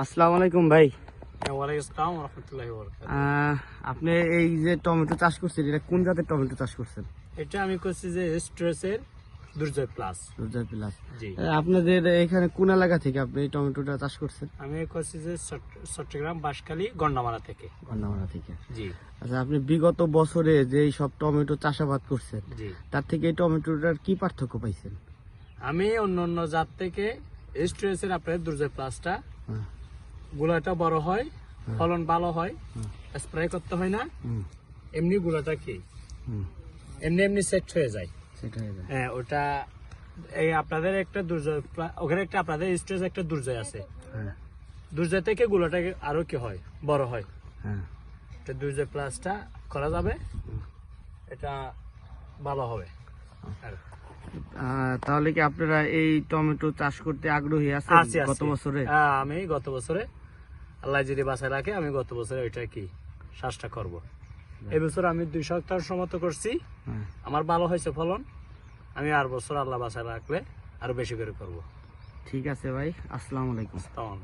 আসসালামু আলাইকুম ভাই। আহ, আপনি এই যে টমেটো চাষ করছেন এটা কোন জাতের টমেটো চাষ করছেন? এটা আমি করছি যে স্ট্রেসের দুর্জয় প্লাস। আপনাদের এখানে কোন এলাকা থেকে আপনি এই টমেটোটা চাষ করছেন? আমি করছি যে চট্ট- চট্টগ্রাম বাঁশখালী গন্ডামারা থেকে। গন্ডামারা থেকে। জি। আচ্ছা আপনি বিগত বছরে যে সব টমেটো চাষাবাদ করছেন তার থেকে এই টমেটোটার কি পার্থক্য পাইছেন? আমি অন্য অন্য জাত থেকে স্ট্রেসের আপনার দুর্জয় প্লাসটা হ্যাঁ, গুলাটা বড় হয় ফলন ভালো হয় স্প্রে করতে হয় না এমনি গুলাটা কি? এমনি এমনি সেট হয়ে যায়। হ্যাঁ ওটা এই আপনাদের একটা দুর্জয় ওখানে একটা আপনাদের স্টেজ একটা দুর্জয় আছে। হ্যাঁ। দুর্জয় থেকে গুলাটা আরও কি হয়? বড় হয়। হ্যাঁ। এটা দুর্জয় প্লাসটা করা যাবে। এটা ভালো হবে। আর তাহলে কি আপনারা এই টমেটো চাষ করতে আগ্রহী আছেন আছি, আছি। গত বছরে? হ্যাঁ, আমি গত বছরে আল্লাহ যদি বাসায় রাখে আমি গত বছরে ওইটা কি চাষটা করব। এবছর বছর আমি দুই সপ্তাহ সমত করছি। হ্যাঁ। আমার ভালো হয়েছে ফলন আমি আর বছর আল্লাহ বাসায় রাখলে আরও বেশি করে করব। ঠিক আছে ভাই আসসালামু আলাইকুম। তখন